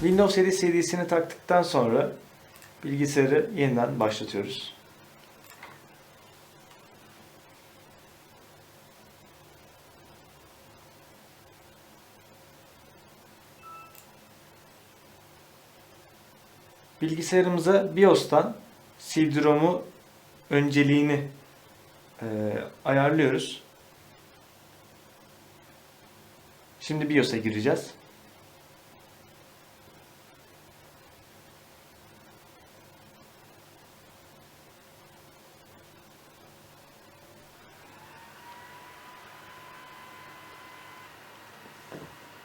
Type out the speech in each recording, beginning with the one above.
Windows 7 CD'sini taktıktan sonra bilgisayarı yeniden başlatıyoruz. Bilgisayarımıza BIOS'tan CD-ROM'u önceliğini e, ayarlıyoruz. Şimdi BIOS'a gireceğiz.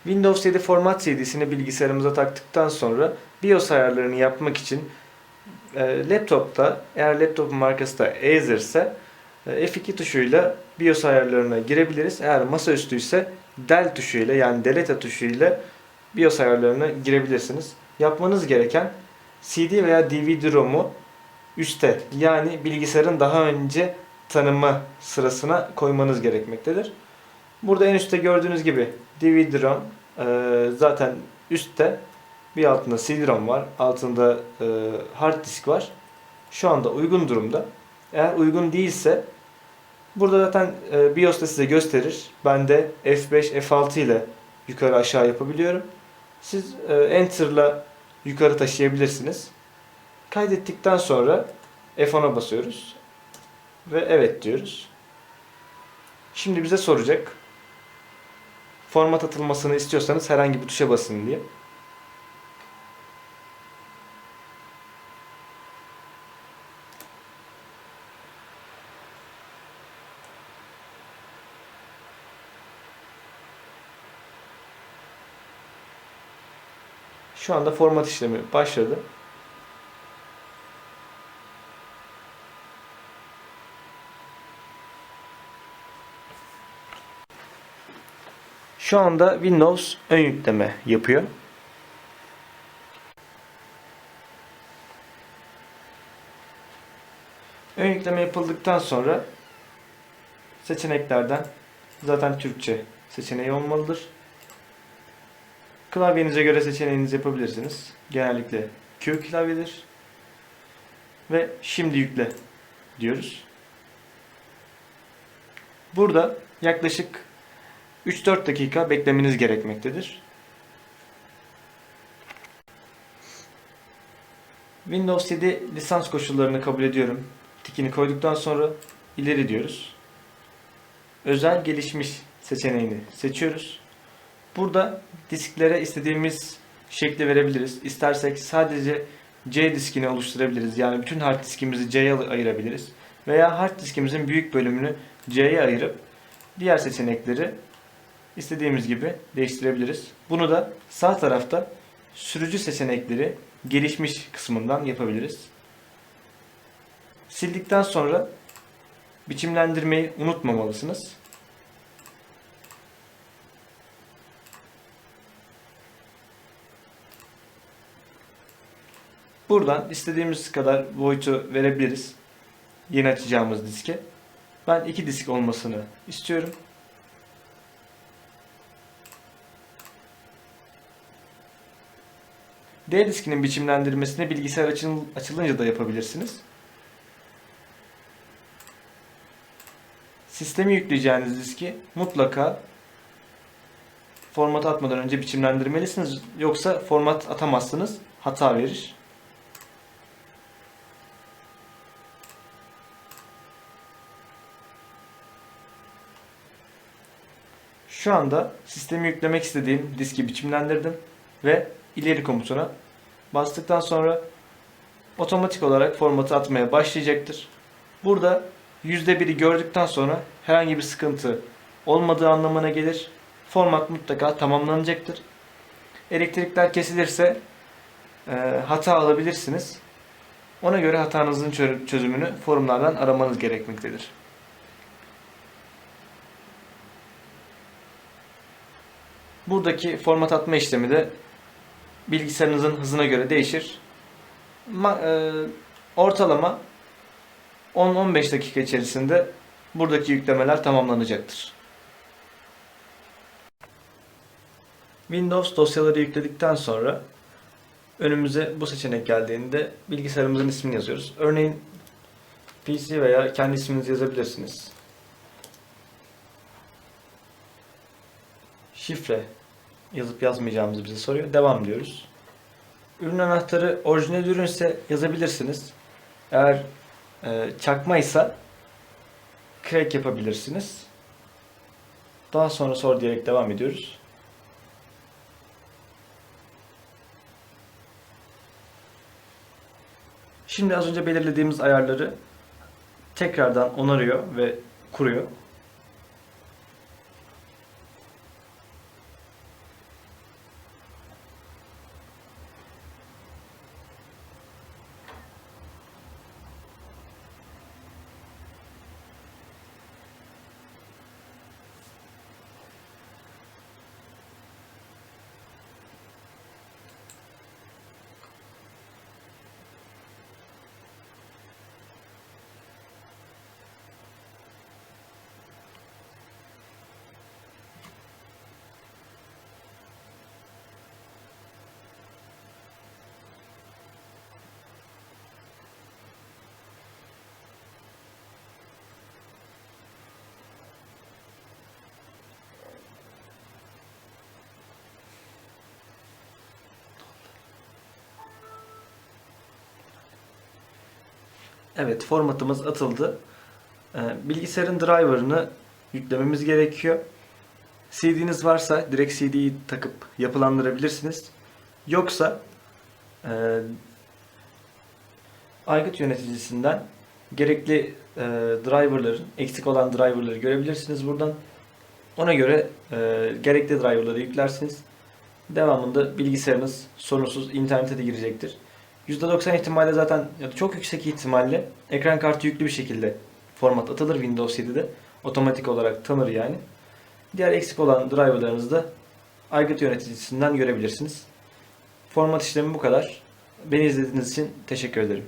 Windows 7 format CD'sini bilgisayarımıza taktıktan sonra BIOS ayarlarını yapmak için e, laptopta eğer laptopun markası da Acer ise e, F2 tuşuyla BIOS ayarlarına girebiliriz. Eğer masaüstü ise del tuşuyla yani delete tuşuyla BIOS ayarlarına girebilirsiniz. Yapmanız gereken CD veya DVD-ROM'u üste yani bilgisayarın daha önce tanıma sırasına koymanız gerekmektedir. Burada en üstte gördüğünüz gibi DVD-ROM e, zaten üstte bir altında CD-ROM var. Altında e, hard disk var. Şu anda uygun durumda. Eğer uygun değilse burada zaten e, BIOS'ta size gösterir. Ben de F5, F6 ile yukarı aşağı yapabiliyorum. Siz e, Enter'la yukarı taşıyabilirsiniz. Kaydettikten sonra F10'a basıyoruz. Ve evet diyoruz. Şimdi bize soracak. Format atılmasını istiyorsanız herhangi bir tuşa basın diye. Şu anda format işlemi başladı. Şu anda Windows ön yükleme yapıyor. Ön yükleme yapıldıktan sonra seçeneklerden zaten Türkçe seçeneği olmalıdır. Klavyenize göre seçeneğinizi yapabilirsiniz. Genellikle Q klavyedir. Ve şimdi yükle diyoruz. Burada yaklaşık 3-4 dakika beklemeniz gerekmektedir. Windows 7 lisans koşullarını kabul ediyorum. Tikini koyduktan sonra ileri diyoruz. Özel gelişmiş seçeneğini seçiyoruz. Burada disklere istediğimiz şekli verebiliriz. İstersek sadece C diskini oluşturabiliriz. Yani bütün hard diskimizi C'ye ayırabiliriz. Veya hard diskimizin büyük bölümünü C'ye ayırıp diğer seçenekleri istediğimiz gibi değiştirebiliriz. Bunu da sağ tarafta sürücü seçenekleri gelişmiş kısmından yapabiliriz. Sildikten sonra biçimlendirmeyi unutmamalısınız. Buradan istediğimiz kadar boyutu verebiliriz. Yeni açacağımız diske. Ben iki disk olmasını istiyorum. D diskinin biçimlendirmesini bilgisayar açıl açılınca da yapabilirsiniz. Sistemi yükleyeceğiniz diski mutlaka format atmadan önce biçimlendirmelisiniz. Yoksa format atamazsınız. Hata verir. Şu anda sistemi yüklemek istediğim diski biçimlendirdim ve ileri komutuna bastıktan sonra otomatik olarak formatı atmaya başlayacaktır. Burada %1'i gördükten sonra herhangi bir sıkıntı olmadığı anlamına gelir. Format mutlaka tamamlanacaktır. Elektrikler kesilirse e, hata alabilirsiniz. Ona göre hatanızın çözümünü forumlardan aramanız gerekmektedir. Buradaki format atma işlemi de bilgisayarınızın hızına göre değişir. Ma e, ortalama 10-15 dakika içerisinde buradaki yüklemeler tamamlanacaktır. Windows dosyaları yükledikten sonra önümüze bu seçenek geldiğinde bilgisayarımızın ismini yazıyoruz. Örneğin PC veya kendi isminizi yazabilirsiniz. Şifre yazıp yazmayacağımızı bize soruyor. Devam diyoruz. Ürün anahtarı orijinal ürünse yazabilirsiniz. Eğer e, çakmaysa crack yapabilirsiniz. Daha sonra sor diyerek devam ediyoruz. Şimdi az önce belirlediğimiz ayarları tekrardan onarıyor ve kuruyor. Evet, formatımız atıldı. Ee, Bilgisayarın driver'ını yüklememiz gerekiyor. CD'niz varsa direkt CD'yi takıp yapılandırabilirsiniz. Yoksa e, aygıt yöneticisinden gerekli e, driver'ların, eksik olan driver'ları görebilirsiniz buradan. Ona göre e, gerekli driver'ları yüklersiniz. Devamında bilgisayarınız sorunsuz internete de girecektir. %90 ihtimalle zaten ya da çok yüksek ihtimalle ekran kartı yüklü bir şekilde format atılır Windows 7'de. Otomatik olarak tanır yani. Diğer eksik olan driverlarınızı da aygıt yöneticisinden görebilirsiniz. Format işlemi bu kadar. Beni izlediğiniz için teşekkür ederim.